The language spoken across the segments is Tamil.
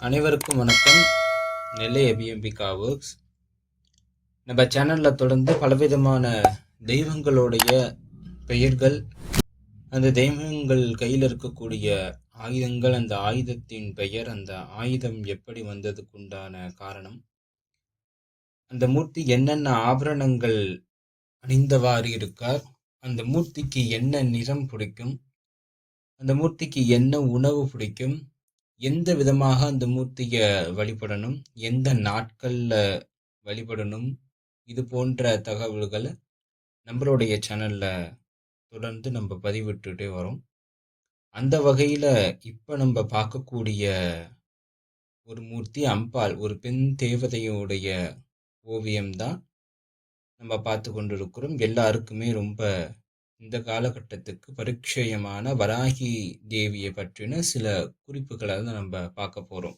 அனைவருக்கும் வணக்கம். நெல்லை அபிஎம்பிகா ஒர்க்ஸ் நம்ம சேனலில் தொடர்ந்து பலவிதமான தெய்வங்களுடைய பெயர்கள் அந்த தெய்வங்கள் கையில் இருக்கக்கூடிய ஆயுதங்கள் அந்த ஆயுதத்தின் பெயர் அந்த ஆயுதம் எப்படி வந்ததுக்குண்டான காரணம் அந்த மூர்த்தி என்னென்ன ஆபரணங்கள் அணிந்தவாறு இருக்கார் அந்த மூர்த்திக்கு என்ன நிறம் பிடிக்கும் அந்த மூர்த்திக்கு என்ன உணவு பிடிக்கும் எந்த விதமாக அந்த மூர்த்தியை வழிபடணும்? எந்த நாட்களில் வழிபடணும்? இது போன்ற தகவல்களை நம்மளுடைய சேனலில் தொடர்ந்து நம்ம பதிவிட்டுட்டே வரோம். அந்த வகையில் இப்போ நம்ம பார்க்கக்கூடிய ஒரு மூர்த்தி அம்பாள் ஒரு பெண் தேவதையுடைய ஓவியம்தான் நம்ம பார்த்து கொண்டிருக்கிறோம். எல்லாருக்குமே ரொம்ப இந்த காலகட்டத்துக்கு பரிச்சயமான வராகி தேவியை பற்றின சில குறிப்புகளை தான் நம்ம பார்க்க போறோம்.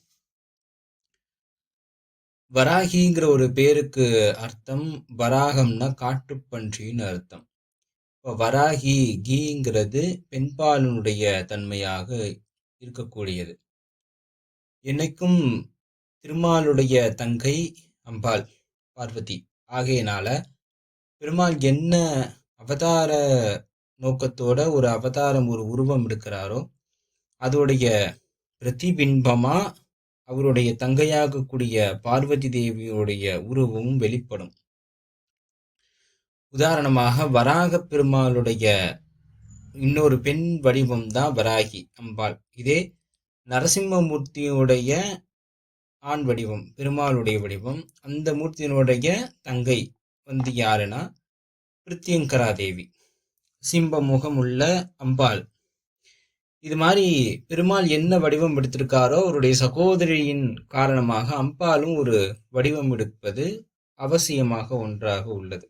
வராகிங்கிற ஒரு பேருக்கு அர்த்தம் வராகம்னா காட்டுப்பன்றின்னு அர்த்தம். இப்போ வராகி கீங்கிறது பெண்பாலனுடைய தன்மையாக இருக்கக்கூடியது. என்னைக்கும் திருமாலுடைய தங்கை அம்பாள் பார்வதி. ஆகையினால பெருமாள் என்ன அவதார நோக்கத்தோட ஒரு அவதாரம் ஒரு உருவம் எடுக்கிறாரோ அதோடைய பிரதிபிம்பமாக அவருடைய தங்கையாகக்கூடிய பார்வதி தேவியுடைய உருவமும் வெளிப்படும். உதாரணமாக வராக பெருமாளுடைய இன்னொரு பெண் வடிவம் தான் வராகி அம்பாள். இதே நரசிம்மமூர்த்தியுடைய ஆண் வடிவம் பெருமாளுடைய வடிவம் அந்த மூர்த்தியினுடைய தங்கை வந்து யாருன்னா பிரித்தியங்கரா தேவி சிம்ப முகம் உள்ள அம்பாள். இது மாதிரி பெருமாள் என்ன வடிவம் எடுத்திருக்காரோ அவருடைய சகோதரியின் காரணமாக அம்பாலும் ஒரு வடிவம் எடுப்பது அவசியமாக ஒன்றாக உள்ளது.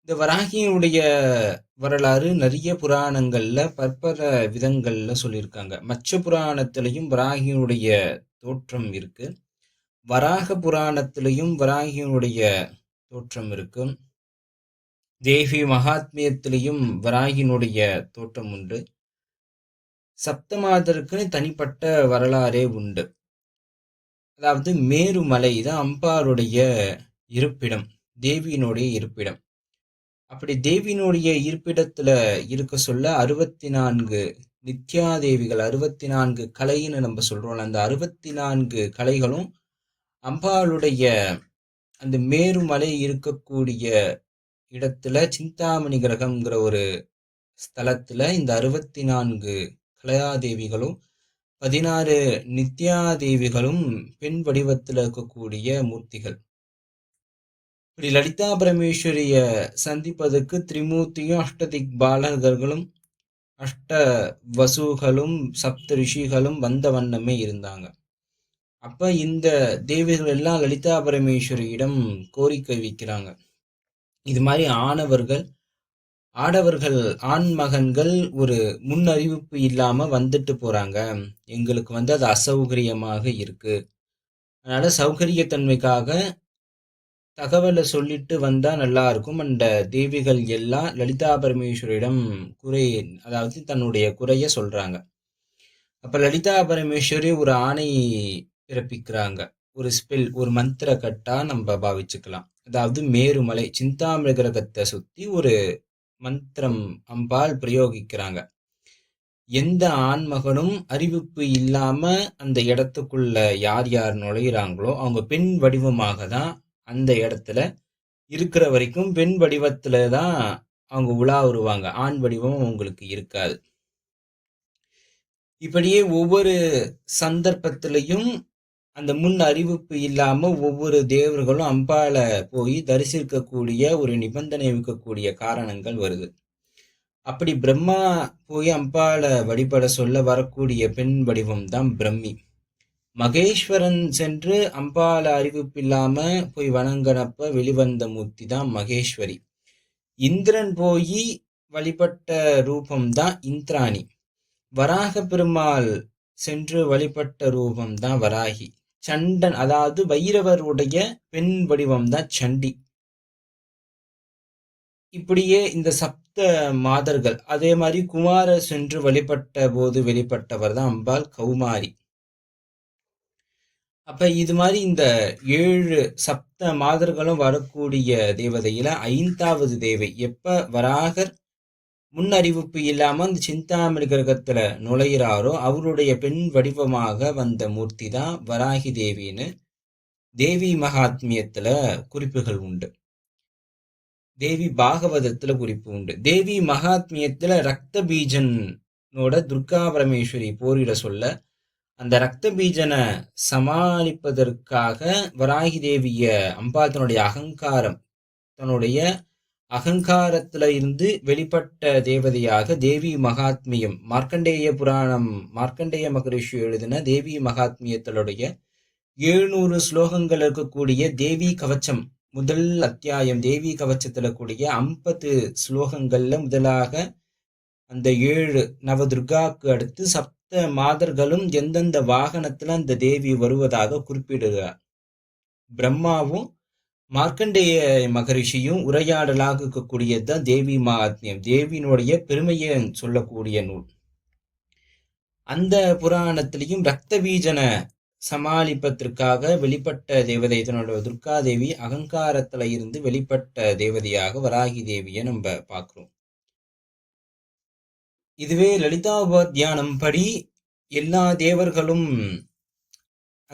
இந்த வராகியினுடைய வரலாறு நிறைய புராணங்கள்ல பற்பல விதங்கள்ல சொல்லியிருக்காங்க. மச்ச புராணத்திலையும் வராகியினுடைய தோற்றம் இருக்கு. வராக புராணத்திலையும் வராகியினுடைய தோற்றம் இருக்கு. தேவி மகாத்மியத்திலையும் வராகினுடைய தோற்றம் உண்டு. சப்தமாதருக்குன்னு தனிப்பட்ட வரலாறே உண்டு. அதாவது மேருமலை தான் அம்பாருடைய இருப்பிடம் தேவியினுடைய இருப்பிடம். அப்படி தேவியினுடைய இருப்பிடத்துல இருக்க சொல்ல அறுபத்தி நான்கு நித்யாதேவிகள் அறுபத்தி நான்கு கலைன்னு நம்ம சொல்றோம் அந்த அறுபத்தி நான்கு கலைகளும் அம்பாளுடைய அந்த மேருமலை இருக்கக்கூடிய இடத்துல சிந்தாமணி கிரகம்ங்கிற ஒரு ஸ்தலத்துல இந்த அறுபத்தி நான்கு கலையாதேவிகளும் பதினாறு நித்யாதேவிகளும் பெண் வடிவத்தில் இருக்கக்கூடிய மூர்த்திகள். இப்படி லலிதா பரமேஸ்வரிய சந்திப்பதற்கு திரிமூர்த்தியும் அஷ்டதிக் பாலகர்களும் அஷ்ட வசுகளும் சப்த ரிஷிகளும் வந்த வண்ணமே இருந்தாங்க. அப்ப இந்த தேவிகள் எல்லாம் லலிதா பரமேஸ்வரியிடம் கோரிக்கை வைக்கிறாங்க. இது மாதிரி ஆணவர்கள் ஆடவர்கள் ஆண் மகன்கள் ஒரு முன்னறிவிப்பு இல்லாமல் வந்துட்டு போகிறாங்க எங்களுக்கு வந்து அது அசௌகரியமாக இருக்குது அதனால் சௌகரியத்தன்மைக்காக தகவலை சொல்லிட்டு வந்தால் நல்லா இருக்கும். அந்த தேவிகள் எல்லாம் லலிதா பரமேஸ்வரியிடம் குறை அதாவது தன்னுடைய குறைய சொல்கிறாங்க அப்போ லலிதா பரமேஸ்வரி ஒரு ஆணை பிறப்பிக்கிறாங்க. ஒரு ஸ்பெல் ஒரு மந்திர கட்டா நம்ம பாவிச்சுக்கலாம். அதாவது மேருமலை சிந்தாமணி கிரகத்தை சுத்தி ஒரு மந்திரம் அம்பால் பிரயோகிக்கிறாங்க. எந்த ஆண்மகனும் அறிவிப்பு இல்லாம அந்த இடத்துக்குள்ள யார் யார் நுழையிறாங்களோ அவங்க பெண் வடிவமாக தான் அந்த இடத்துல இருக்கிற வரைக்கும் பெண் வடிவத்துல தான் அவங்க உலா வருவாங்க ஆண் வடிவம் அவங்களுக்கு இருக்காது. இப்படியே ஒவ்வொரு சந்தர்ப்பத்திலையும் அந்த முன் அறிவிப்பு இல்லாம ஒவ்வொரு தேவர்களும் அம்பால போய் தரிசிக்கக்கூடிய ஒரு நிபந்தனை வைக்கக்கூடிய காரணங்கள் வருது. அப்படி பிரம்மா போய் அம்பால வழிபட சொல்ல வரக்கூடிய பெண் வடிவம் தான் பிரம்மி. மகேஸ்வரன் சென்று அம்பால அறிவிப்பு இல்லாம போய் வணங்கனப்ப வெளிவந்த மூர்த்தி தான் மகேஸ்வரி. இந்திரன் போய் வழிபட்ட ரூபம் தான் இந்திராணி. வராக பெருமாள் சென்று வழிபட்ட ரூபம் தான் வராகி. சண்டன் அதாவது வைரவருடைய பெண் வடிவம் தான் சண்டி. இப்படியே இந்த சப்த மாதர்கள் அதே மாதிரி குமார சென்று வழிபட்ட போது வெளிப்பட்டவர் தான் அம்பாள் கௌமாரி. அப்ப இது மாதிரி இந்த ஏழு சப்த மாதர்களும் வரக்கூடிய தேவதையில ஐந்தாவது தேவை. எப்ப? வராகர் முன்னறிவிப்பு இல்லாம அந்த சிந்தாமணி கிரகத்துல நுழையிறாரோ அவருடைய பெண் வடிவமாக வந்த மூர்த்தி தான் வராகி தேவின்னு தேவி மகாத்மியத்துல குறிப்புகள் உண்டு. தேவி பாகவதத்துல குறிப்பு உண்டு. தேவி மகாத்மியத்துல ரத்த பீஜனோட துர்கா பரமேஸ்வரி போரிட சொல்ல அந்த ரத்த பீஜனை சமாளிப்பதற்காக வராகி தேவிய அம்பா தன்னுடைய அகங்காரம் தன்னுடைய அகங்காரத்துல இருந்து வெளிப்பட்ட தேவதையாக தேவி மகாத்மியம் மார்க்கண்டேய புராணம் மார்க்கண்டேய மகரிஷி எழுதின தேவி மகாத்மியத்தினுடைய எழுநூறு ஸ்லோகங்கள் இருக்கக்கூடிய தேவி கவச்சம் முதல் அத்தியாயம் தேவி கவச்சத்துல கூடிய ஐம்பது ஸ்லோகங்கள்ல முதலாக அந்த ஏழு நவதுர்காக்கு அடுத்து சப்த மாதர்களும் எந்தெந்த வாகனத்துல அந்த தேவி வருவதாக குறிப்பிடுகிறார். பிரம்மாவும் மார்க்கண்டேய மகரிஷியும் உரையாடலாக இருக்கக்கூடியது தான் தேவி மகாத்மியம். தேவியினுடைய பெருமையை சொல்லக்கூடிய நூல். அந்த புராணத்திலையும் ரத்த வீஜன சமாளிப்பதற்காக வெளிப்பட்ட தேவதை தன்னோட துர்கா தேவி அகங்காரத்துல இருந்து வெளிப்பட்ட தேவதையாக வராகி தேவியை நம்ம பார்க்குறோம். இதுவே லலிதா உபாத்தியானம் படி எல்லா தேவர்களும்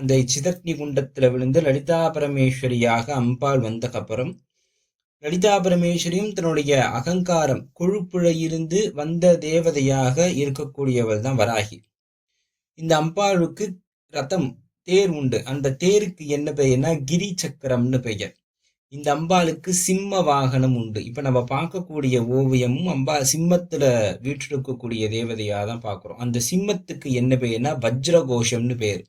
அந்த சிதக்னி குண்டத்தில் விழுந்து லலிதா பரமேஸ்வரியாக அம்பாள் வந்தக்கப்புறம் லலிதா பரமேஸ்வரியும் தன்னுடைய அகங்காரம் கொழுப்புழையிருந்து வந்த தேவதையாக இருக்கக்கூடியவள் தான் வராகி. இந்த அம்பாளுக்கு ரதம் தேர் உண்டு. அந்த தேருக்கு என்ன பெயர்னா கிரி சக்கரம்னு பெயர். இந்த அம்பாளுக்கு சிம்ம வாகனம் உண்டு. இப்போ நம்ம பார்க்கக்கூடிய ஓவியமும் அம்பா சிம்மத்தில் வீற்றிருக்கக்கூடிய தேவதையாக தான் பார்க்குறோம். அந்த சிம்மத்துக்கு என்ன பெயர்னா வஜ்ரகோஷம்னு பேர்.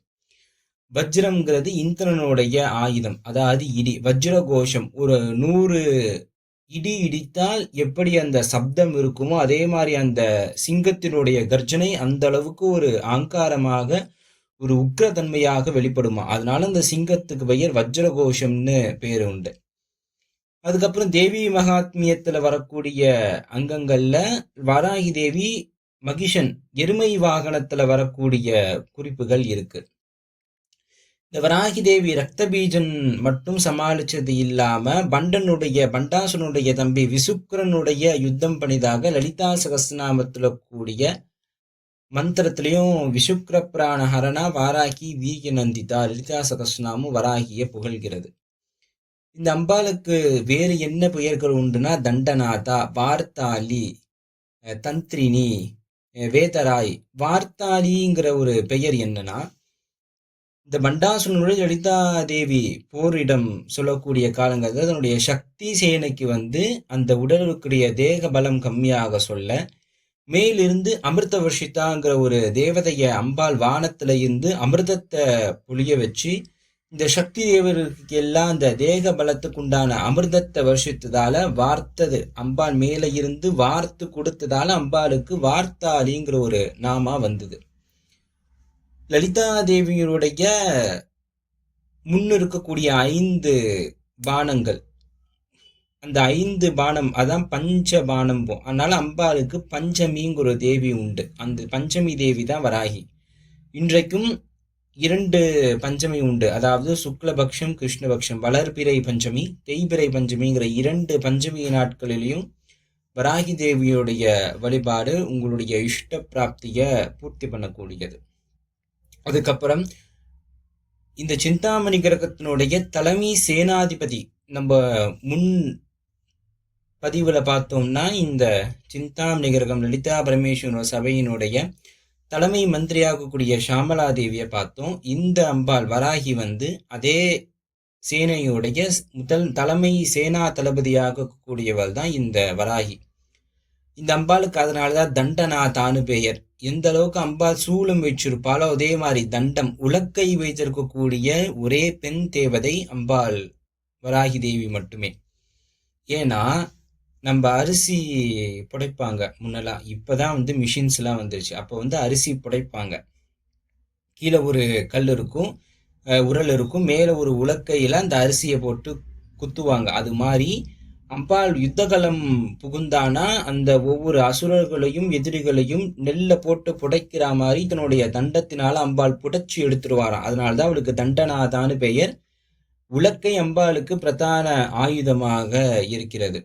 வஜ்ரம்ங்கிறது இந்திரனுடைய ஆயுதம் அதாவது இடி வஜ்ர கோஷம் ஒரு நூறு இடி இடித்தால் எப்படி அந்த சப்தம் இருக்குமோ அதே மாதிரி அந்த சிங்கத்தினுடைய கர்ஜனை அந்த அளவுக்கு ஒரு ஆங்காரமாக ஒரு உக்ரதன்மையாக வெளிப்படுமா. அதனால அந்த சிங்கத்துக்கு பெயர் வஜ்ரகோஷம்னு பேர் உண்டு. அதுக்கப்புறம் தேவி மகாத்மியத்தில் வரக்கூடிய அங்கங்களில் வராகி தேவி மகிஷன் எருமை வாகனத்தில் வரக்கூடிய குறிப்புகள் இருக்குது இந்த வராகி தேவி ரத்த பீஜன் மட்டும் சமாளிச்சது இல்லாம பண்டனுடைய பண்டாசனுடைய தம்பி விசுக்கரனுடைய யுத்தம் பண்ணிதாக லலிதா சகஸ்நாமத்தில் கூடிய மந்திரத்திலையும் விசுக்ர பிராண ஹரணா வாராகி வீகி நந்திதா லலிதா சகஸ்நாமும் வராகிய புகழ்கிறது. இந்த அம்பாளுக்கு வேறு என்ன பெயர்கள் உண்டுனா தண்டநாதா வார்த்தாலி தந்திரினி வேதராய். வார்த்தாலிங்கிற ஒரு பெயர் என்னன்னா இந்த பண்டாசுரனுடைய லலிதா தேவி போரிடம் சொல்லக்கூடிய காலங்கள் அதனுடைய சக்தி சேனைக்கு வந்து அந்த உடலுக்குடைய தேக பலம் கம்மியாக சொல்ல மேலிருந்து அமிர்த வருஷிதாங்கிற ஒரு தேவதைய அம்பாள் வானத்துல இருந்து அமிர்தத்தை புளிய வச்சு இந்த சக்தி தேவர்களுக்கு எல்லாம் அந்த தேக பலத்துக்கு உண்டான அமிர்தத்தை வருஷித்ததால வார்த்தது அம்பாள் மேல இருந்து வார்த்து கொடுத்ததால அம்பாளுக்கு வார்த்தாலிங்கிற ஒரு நாமா வந்தது. லலிதா தேவியருடைய முன்னிருக்கக்கூடிய ஐந்து பானங்கள். அந்த ஐந்து பானம் அதான் பஞ்ச பானம் அதனால அம்பாளுக்கு பஞ்சமிங்கிற தேவி உண்டு. அந்த பஞ்சமி தேவி தான் வராகி. இன்றைக்கும் இரண்டு பஞ்சமி உண்டு. அதாவது சுக்லபக்ஷம் கிருஷ்ணபக்ஷம் வளர்பிறை பஞ்சமி தேய்பிறை பஞ்சமிங்கிற இரண்டு பஞ்சமி நாட்களிலையும் வராகி தேவியுடைய வழிபாடு உங்களுடைய இஷ்ட பிராப்தியை பூர்த்தி பண்ணக்கூடியது. அதுக்கப்புறம் இந்த சிந்தாமணி கிரகத்தினுடைய தலைமை சேனாதிபதி நம்ம முன் பதிவில் பார்த்தோம்னா இந்த சிந்தாமணி கிரகம் லலிதா பரமேஸ்வர சபையினுடைய தலைமை மந்திரியாகக்கூடிய ஷாமலா தேவியை பார்த்தோம். இந்த அம்பாள் வராகி வந்து அதே சேனையுடைய முதல் தலைமை சேனா தளபதியாக கூடியவள் தான் இந்த வராகி. இந்த அம்பாளுக்கு அதனால் தான் தண்டனா தானு பெயர் எந்த அளவுக்கு அம்பாள் சூலம் வச்சிருப்பாளோ அதே மாதிரி தண்டம் உலக்கை வைத்திருக்கக்கூடிய ஒரே பெண் தேவதை அம்பாள் வராகி தேவி மட்டுமே. ஏன்னா நம்ம அரிசி புடைப்பாங்க முன்னெல்லாம். இப்போதான் வந்து மிஷின்ஸ் எல்லாம் வந்துருச்சு. அப்போ வந்து அரிசி புடைப்பாங்க. கீழே ஒரு கல் இருக்கும் உரல் இருக்கும். மேலே ஒரு உலக்கையில் அந்த அரிசியை போட்டு குத்துவாங்க. அது மாதிரி அம்பாள் யுத்தகலம் புகுந்தானா அந்த ஒவ்வொரு அசுரர்களையும் எதிரிகளையும் நெல்ல போட்டு புடைக்கிற மாதிரி தன்னுடைய தண்டத்தினால அம்பாள் புடைச்சி எடுத்துருவாராம் அதனால்தான் அவளுக்கு தண்டனாதான்னு பெயர். உலக்கை அம்பாளுக்கு பிரதான ஆயுதமாக இருக்கிறது.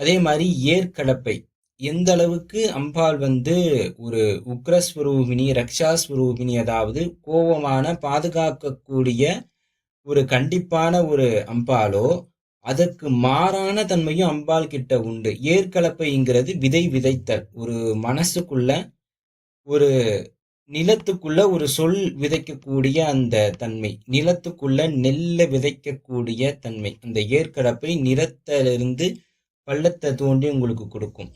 அதே மாதிரி ஏற்கலப்பை எந்த அளவுக்கு அம்பாள் வந்து ஒரு உக்ரஸ்வரூபிணி ரக்ஷாஸ்வரூபிணி அதாவது கோபமான பாதுகாக்கக்கூடிய ஒரு கண்டிப்பான ஒரு அம்பாலோ அதற்கு மாறான தன்மையும் அம்பாள் கிட்ட உண்டு. ஏற்கலப்பைங்கிறது விதை விதைத்தல் ஒரு மனசுக்குள்ள ஒரு நிலத்துக்குள்ள ஒரு சொல் விதைக்கக்கூடிய அந்த தன்மை. நிலத்துக்குள்ள நெல்லை விதைக்கக்கூடிய தன்மை. அந்த ஏற்கலப்பை நிறத்திலிருந்து பள்ளத்தை தோண்டி உங்களுக்கு கொடுக்கும்.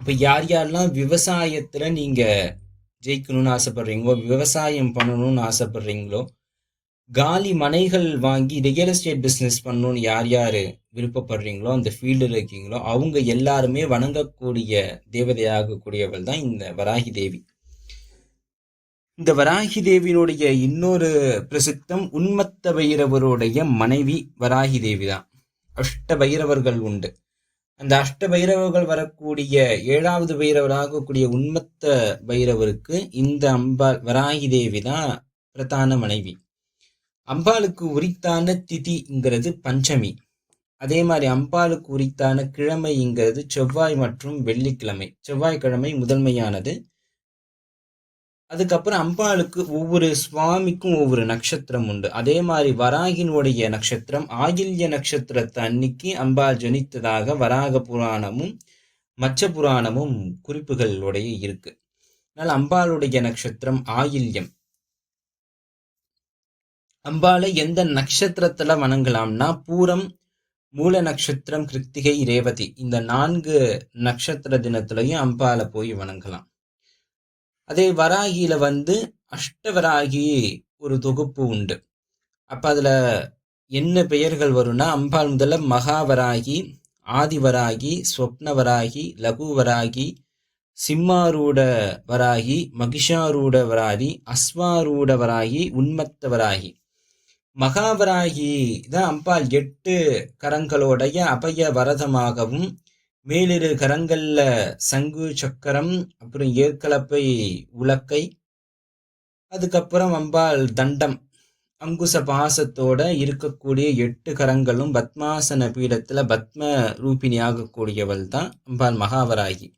இப்போ யார் யாரெல்லாம் விவசாயத்தில் நீங்கள் ஜெயிக்கணும்னு ஆசைப்பட்றீங்களோ விவசாயம் பண்ணணும்னு ஆசைப்பட்றீங்களோ காலி மனைகள் வாங்கி ரியல் எஸ்டேட் பிஸ்னஸ் பண்ணணும்னு யார் யார் விருப்பப்படுறீங்களோ அந்த ஃபீல்டில் இருக்கீங்களோ அவங்க எல்லாருமே வணங்கக்கூடிய தேவதையாகக்கூடியவள் தான் இந்த வராகி தேவி. இந்த வராகி தேவியினுடைய இன்னொரு பிரசித்தம் உண்மத்த பைரவருடைய மனைவி வராகி தேவி தான். அஷ்ட பைரவர்கள் உண்டு. அந்த அஷ்ட பைரவர்கள் வரக்கூடிய ஏழாவது பைரவராகக்கூடிய உண்மத்த பைரவருக்கு இந்த அம்பாள் வராகி தேவி தான் பிரதான மனைவி. அம்பாளுக்கு உரித்தான திதிங்கிறது பஞ்சமி. அதே மாதிரி அம்பாளுக்கு உரித்தான கிழமைங்கிறது செவ்வாய் மற்றும் வெள்ளிக்கிழமை. செவ்வாய்க்கிழமை முதன்மையானது. அதுக்கப்புறம் அம்பாளுக்கு ஒவ்வொரு சுவாமிக்கும் ஒவ்வொரு நட்சத்திரம் உண்டு. அதே மாதிரி வராகினுடைய நட்சத்திரம் ஆயில்ய நட்சத்திரத்தை அன்னைக்கு அம்பாள் ஜனித்ததாக வராக புராணமும் மச்ச புராணமும் குறிப்புகளுடைய இருக்கு. அதனால் அம்பாளுடைய நட்சத்திரம் ஆயில்யம் அம்பாலை எந்த நட்சத்திரத்துல வணங்கலாம்னா பூரம் மூல நட்சத்திரம் கிருத்திகை ரேவதி இந்த நான்கு நட்சத்திர தினத்திலையும் அம்பால போய் வணங்கலாம். அதே வராகியில வந்து அஷ்டவராகி ஒரு தொகுப்பு உண்டு. அப்ப அதுல என்ன பெயர்கள் வரும்னா அம்பாள் முதல்ல மகாவராகி ஆதிவராகி ஸ்வப்னவராகி லகுவராகி சிம்மாரூட வராகி மகிஷாரூட வராகி அஸ்வாரூட வராகி உன்மத்த வராகி. மகாவராகி தான் அம்பாள் எட்டு கரங்களோடைய அபய வரதமாகவும் மேலிரு கரங்கள்ல சங்கு சக்கரம் அப்புறம் ஏற்கலப்பை உலக்கை அதுக்கப்புறம் அம்பாள் தண்டம் அங்குச பாசத்தோட இருக்கக்கூடிய எட்டு கரங்களும் பத்மாசன பீடத்துல பத்ம ரூபிணி ஆகக்கூடியவள் தான் அம்பாள் மகாவராகி.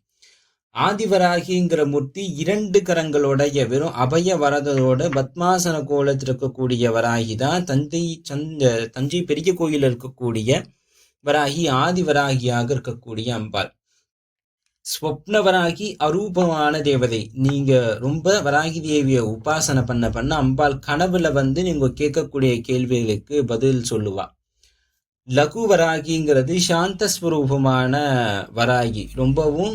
ஆதிவராகிங்கிற மூர்த்தி இரண்டு கரங்களோடைய வெறும் அபய வரதோட பத்மாசன கோலத்தில் இருக்கக்கூடிய வராகி தான் தந்தை சந்த தஞ்சை பெரிய கோயில் இருக்கக்கூடிய வராகி ஆதிவராகியாக இருக்கக்கூடிய அம்பாள். ஸ்வப்னவராகி அரூபமான தேவதை. நீங்க ரொம்ப வராகி தேவிய உபாசனை பண்ண பண்ண அம்பாள் கனவுல வந்து நீங்க கேட்கக்கூடிய கேள்விகளுக்கு பதில் சொல்லுவா. லகு வராகிங்கிறது சாந்த ஸ்வரூபமான வராகி. ரொம்பவும்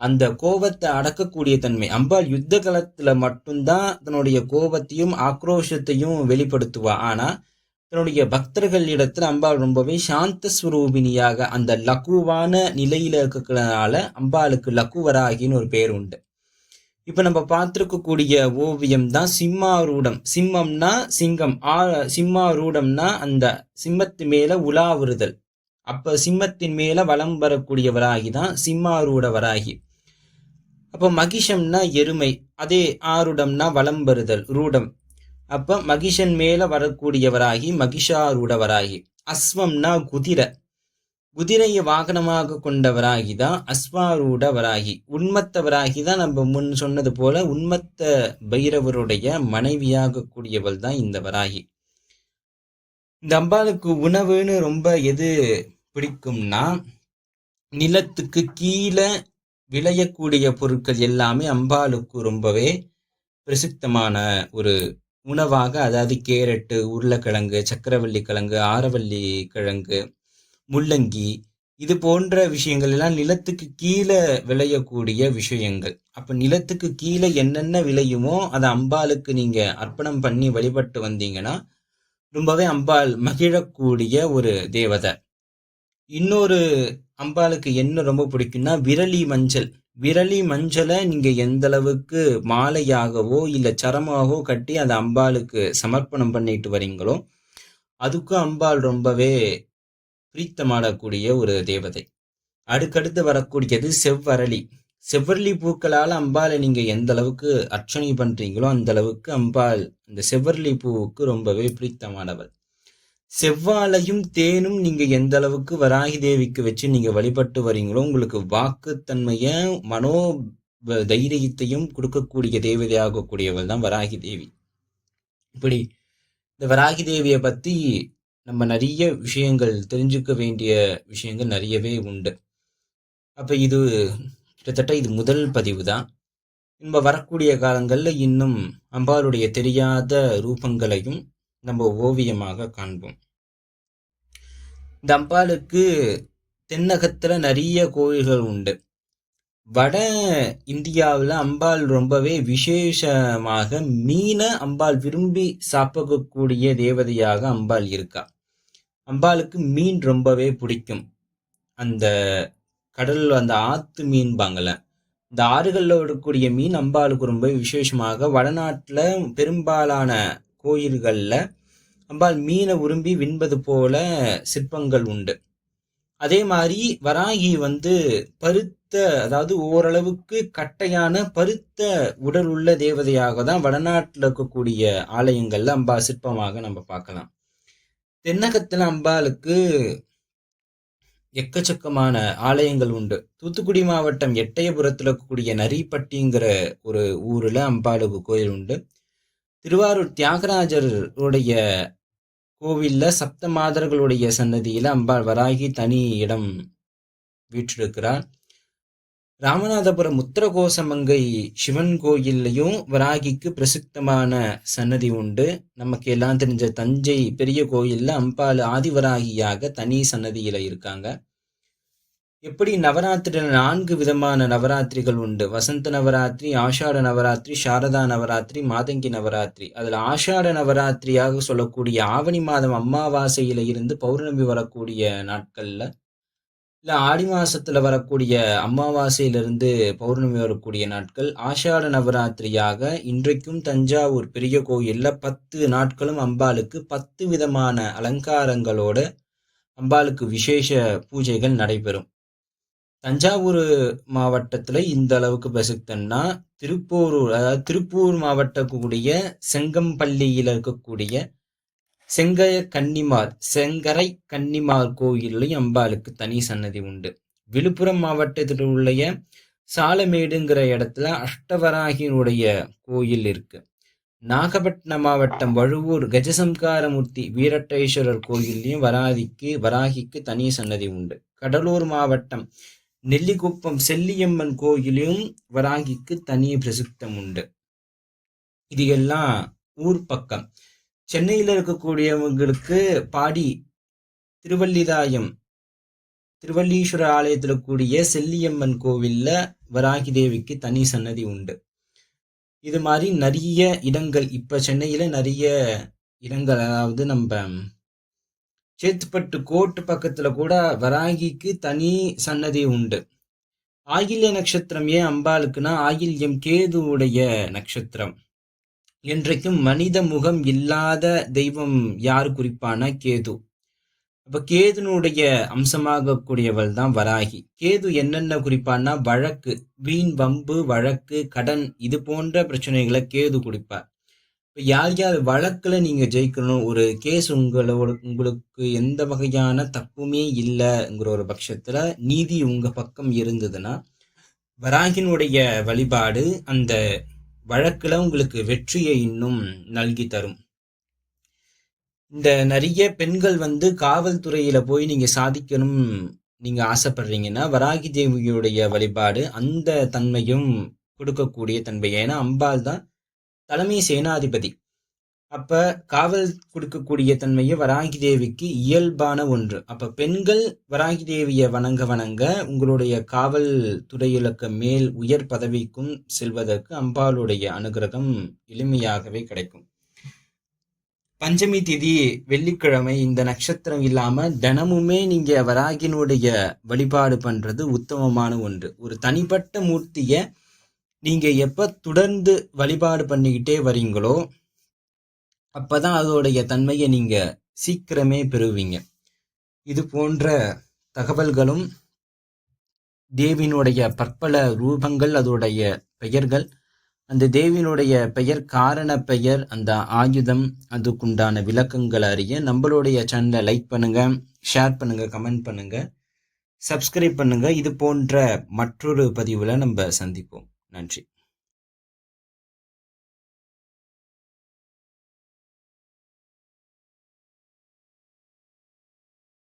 அந்த கோபத்தை அடக்கக்கூடிய தன்மை. அம்பாள் யுத்த காலத்துல மட்டும்தான் தன்னுடைய கோபத்தையும் ஆக்ரோஷத்தையும் வெளிப்படுத்துவா. ஆனா தன்னுடைய பக்தர்கள் இடத்துல அம்பாள் ரொம்பவே சாந்த ஸ்வரூபினியாக அந்த லகுவான நிலையில இருக்கிறதுனால அம்பாளுக்கு லகுவராகின்னு ஒரு பேர் உண்டு. இப்ப நம்ம பார்த்துருக்கக்கூடிய ஓவியம் தான் சிம்மாரூடம். சிம்மம்னா சிங்கம். ஆ சிம்மாரூடம்னா அந்த சிம்மத்து மேல உலாவுறுதல் அப்ப சிம்மத்தின் மேல வலம் வரக்கூடிய வராகி தான் சிம்மாரூட வராகி. அப்போ மகிஷம்னா எருமை அதே ஆருடம்னா வலம் வருதல் ரூடம். அப்ப மகிஷன் மேல வரக்கூடியவராகி மகிஷாரூடவராகி. அஸ்வம்னா குதிரை. குதிரையை வாகனமாக கொண்டவராகி தான் அஸ்வாரூடவராகி. உண்மத்தவராகி தான் நம்ம முன் சொன்னது போல உண்மத்த பைரவருடைய மனைவியாக கூடியவள் தான் இந்த வராகி இந்த அம்பாளுக்கு உணவுன்னு ரொம்ப எது பிடிக்கும்னா நிலத்துக்கு கீழே விளையக்கூடிய பொருட்கள் எல்லாமே அம்பாளுக்கு ரொம்பவே பிரசித்தமான ஒரு உணவாக அதாவது கேரட்டு உருளைக்கிழங்கு சக்கரவள்ளி கிழங்கு ஆரவள்ளி கிழங்கு முள்ளங்கி இது போன்ற விஷயங்கள் எல்லாம் நிலத்துக்கு கீழே விளையக்கூடிய விஷயங்கள். அப்ப நிலத்துக்கு கீழே என்னென்ன விளையுமோ அதை அம்பாளுக்கு நீங்க அர்ப்பணம் பண்ணி வழிபட்டு வந்தீங்கன்னா ரொம்பவே அம்பாள் மகிழக்கூடிய ஒரு தேவதை. இன்னொரு அம்பாளுக்கு என்ன ரொம்ப பிடிக்கும்னா விரலி மஞ்சள். விரலி மஞ்சளை நீங்கள் எந்த அளவுக்கு மாலையாகவோ இல்லை சரமாகவோ கட்டி அந்த அம்பாளுக்கு சமர்ப்பணம் பண்ணிட்டு வரீங்களோ அதுக்கும் அம்பாள் ரொம்பவே பிரீத்தமாடக்கூடிய ஒரு தேவதை. அடுக்கடுத்து வரக்கூடியது செவ்வரளி. செவ்வரளி பூக்களால் அம்பாலை நீங்கள் எந்த அளவுக்கு அர்ச்சனை பண்ணுறீங்களோ அந்த அளவுக்கு அம்பாள் இந்த செவ்வரளி பூவுக்கு ரொம்பவே பிரீத்தமானவள். செவ்வாழையும் தேனும் நீங்க எந்த அளவுக்கு வராகி தேவிக்கு வச்சு நீங்க வழிபட்டு வரீங்களோ உங்களுக்கு வாக்குத்தன்மைய மனோ தைரியத்தையும் கொடுக்கக்கூடிய தேவதையாக கூடியவள் தான் வராகி தேவி. இப்படி இந்த வராகி தேவியை பத்தி நம்ம நிறைய விஷயங்கள் தெரிஞ்சுக்க வேண்டிய விஷயங்கள் நிறையவே உண்டு. அப்ப இது கிட்டத்தட்ட இது முதல் பதிவு தான். நம்ம வரக்கூடிய காலங்களில் இன்னும் அம்பாளுடைய தெரியாத ரூபங்களையும் நம்ம ஓவியமாக காண்போம். இந்த அம்பாளுக்கு தென்னகத்தில் நிறைய கோயில்கள் உண்டு. வட இந்தியாவில் அம்பாள் ரொம்பவே விசேஷமாக மீனை அம்பாள் விரும்பி சாப்பிடக்கூடிய தேவதையாக அம்பாள் இருக்கா. அம்பாளுக்கு மீன் ரொம்பவே பிடிக்கும். அந்த கடல் அந்த ஆத்து மீன்பாங்கள்ல இந்த ஆறுகளில் விடக்கூடிய மீன் அம்பாளுக்கு ரொம்ப விசேஷமாக. வடநாட்டில் பெரும்பாலான கோயில்களில் அம்பாள் மீனை விரும்பி விண்பது போல சிற்பங்கள் உண்டு. அதே மாதிரி வராகி வந்து பருத்த அதாவது ஓரளவுக்கு கட்டையான பருத்த உடல் உள்ள தேவதையாக தான் வடநாட்டில் இருக்கக்கூடிய ஆலயங்கள்ல அம்பா சிற்பமாக நம்ம பார்க்கலாம். தென்னகத்தில் அம்பாளுக்கு எக்கச்சக்கமான ஆலயங்கள் உண்டு. தூத்துக்குடி மாவட்டம் எட்டயபுரத்தில் இருக்கக்கூடிய நரிப்பட்டிங்கிற ஒரு ஊரில் அம்பாளுக்கு கோயில் உண்டு. திருவாரூர் தியாகராஜருடைய கோவிலில் சப்த மாதர்களுடைய சன்னதியில் அம்பாள் வராகி தனி இடம் வீற்றிருக்கிறார் ராமநாதபுரம் உத்தரகோசமங்கை சிவன் கோயில்லையும் வராகிக்கு பிரசித்தமான சன்னதி உண்டு. நமக்கு எல்லாம் தெரிஞ்ச தஞ்சை பெரிய கோயிலில் அம்பாள் ஆதிவராகியாக தனி சன்னதியில் இருக்காங்க. எப்படி நவராத்திரியில் நான்கு விதமான நவராத்திரிகள் உண்டு? வசந்த நவராத்திரி ஆஷாட நவராத்திரி சாரதா நவராத்திரி மாதங்கி நவராத்திரி. அதில் ஆஷாட நவராத்திரியாக சொல்லக்கூடிய ஆவணி மாதம் அம்மாவாசையில் இருந்து பௌர்ணமி வரக்கூடிய நாட்கள்ல இல்லை ஆடி மாசத்துல வரக்கூடிய அமாவாசையிலிருந்து பௌர்ணமி வரக்கூடிய நாட்கள் ஆஷாட நவராத்திரியாக இன்றைக்கும் தஞ்சாவூர் பெரிய கோயில்ல பத்து நாட்களும் அம்பாளுக்கு பத்து விதமான அலங்காரங்களோட அம்பாளுக்கு விசேஷ பூஜைகள் நடைபெறும். தஞ்சாவூர் மாவட்டத்தில் இந்த அளவுக்கு பிரசித்தன்னா திருப்பூரூர் அதாவது திருப்பூர் மாவட்டக்கூடிய செங்கம்பள்ளியில் இருக்கக்கூடிய செங்க கன்னிமார் செங்கரை கன்னிமார் கோயிலையும் அம்பாளுக்கு தனி சன்னதி உண்டு. விழுப்புரம் மாவட்டத்தில் உள்ள சாலமேடுங்கிற இடத்துல அஷ்டவராகியினுடைய கோயில் இருக்கு. நாகப்பட்டினம் மாவட்டம் வழுவூர் கஜசம்காரமூர்த்தி வீரட்டேஸ்வரர் கோயில்லையும் வராகிக்கு வராகிக்கு தனி சன்னதி உண்டு. கடலூர் மாவட்டம் நெல்லிக்குப்பம் செல்லியம்மன் கோயிலும் வராகிக்கு தனி பிரசித்தம் உண்டு. இது எல்லாம் ஊர் பக்கம். சென்னையில் இருக்கக்கூடியவங்களுக்கு பாடி திருவள்ளிதாயம் திருவள்ளீஸ்வர ஆலயத்தில் கூடிய செல்லியம்மன் கோவிலில் வராகி தேவிக்கு தனி சன்னதி உண்டு. இது மாதிரி நிறைய இடங்கள் இப்போ சென்னையில் நிறைய இடங்கள் அதாவது நம்ம சேத்துப்பட்டு கோட்டு பக்கத்துல கூட வராகிக்கு தனி சன்னதி உண்டு. ஆகில்ய நட்சத்திரம் ஏன் அம்பாளுக்குன்னா ஆகில்யம் கேதுவுடைய நட்சத்திரம் என்றைக்கும் மனித முகம் இல்லாத தெய்வம் யார் குறிப்பான கேது. அப்ப கேதுனுடைய அம்சமாக கூடியவள் தான் வராகி. கேது என்னென்ன குறிப்பான்னா வழக்கு வீண் வம்பு வழக்கு கடன் இது போன்ற பிரச்சனைகளை கேது இப்போ யார் யார் வழக்கில் நீங்கள் ஜெயிக்கணும்? ஒரு கேஸ் உங்களோட உங்களுக்கு எந்த வகையான தப்புமே இல்லைங்கிற ஒரு பட்சத்தில் நீதி உங்கள் பக்கம் இருந்ததுன்னா வராகினுடைய வழிபாடு அந்த வழக்கில் உங்களுக்கு வெற்றியை இன்னும் நல்கி தரும். இந்த நிறைய பெண்கள் வந்து காவல்துறையில் போய் நீங்கள் சாதிக்கணும் நீங்கள் ஆசைப்படுறீங்கன்னா வராகி தேவியுடைய வழிபாடு அந்த தன்மையும் கொடுக்கக்கூடிய தன்மை. ஏன்னா அம்பாள் தான் தலைமை சேனாதிபதி. அப்ப காவல் கொடுக்கக்கூடிய தன்மையை வராகி தேவிக்கு இயல்பான ஒன்று. அப்ப பெண்கள் வராகி தேவியை வணங்க வணங்க உங்களுடைய காவல் துறையிலக்க மேல் உயர் பதவிக்கும் செல்வதற்கு அம்பாளுடைய அனுகிரகம் எளிமையாகவே கிடைக்கும். பஞ்சமி திதி வெள்ளிக்கிழமை இந்த நட்சத்திரம் இல்லாம தினமுமே நீங்க வராகினுடைய வழிபாடு பண்றது உத்தமமான ஒன்று. ஒரு தனிப்பட்ட மூர்த்திய நீங்கள் எப்போ தொடர்ந்து வழிபாடு பண்ணிக்கிட்டே வரீங்களோ அப்பதான் அதோடைய தன்மையை நீங்கள் சீக்கிரமே பெறுவீங்க. இது போன்ற தகவல்களும் தேவியினுடைய பற்பல ரூபங்கள் அதோடைய பெயர்கள் அந்த தேவியினுடைய பெயர் காரண பெயர் அந்த ஆயுதம் அதுக்குண்டான விளக்கங்களை அறிய நம்மளுடைய சேனலை லைக் பண்ணுங்க ஷேர் பண்ணுங்க கமெண்ட் பண்ணுங்க சப்ஸ்கிரைப் பண்ணுங்க. இது போன்ற மற்றொரு பதிவில் நம்ம சந்திப்போம். நன்றி.